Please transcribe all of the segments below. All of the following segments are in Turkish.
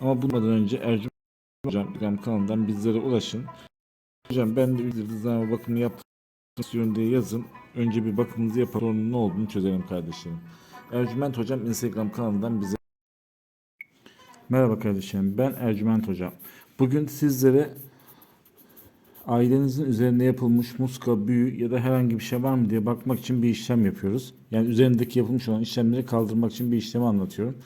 Ama bundan önce Ercüment Hocam Instagram kanalından bizlere ulaşın. Hocam ben de yıldızlama bakımı yapmak istiyorum diye yazın. Önce bir bakımınızı yapalım sonra ne olduğunu çözelim kardeşlerim. Ercüment Hocam Instagram kanalından bize Merhaba kardeşlerim ben Ercüment Hocam. Bugün sizlere ailenizin üzerinde yapılmış muska, büyü ya da herhangi bir şey var mı diye bakmak için bir işlem yapıyoruz. Yani üzerindeki yapılmış olan işlemleri kaldırmak için bir işlemi anlatıyorum.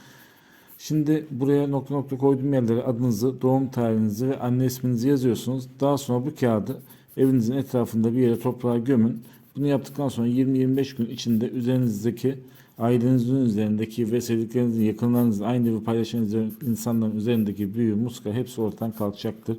Şimdi buraya nokta nokta koyduğum yerlere adınızı, doğum tarihinizi ve anne isminizi yazıyorsunuz. Daha sonra bu kağıdı evinizin etrafında bir yere toprağa gömün. Bunu yaptıktan sonra 20-25 gün içinde üzerinizdeki ailenizin üzerindeki ve sevdiklerinizin, yakınlarınızın aynı evi paylaşan insanların üzerindeki büyü, muska hepsi ortadan kalkacaktır.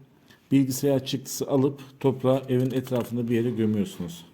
bilgisayar çıktısı alıp toprağa evin etrafında bir yere gömüyorsunuz.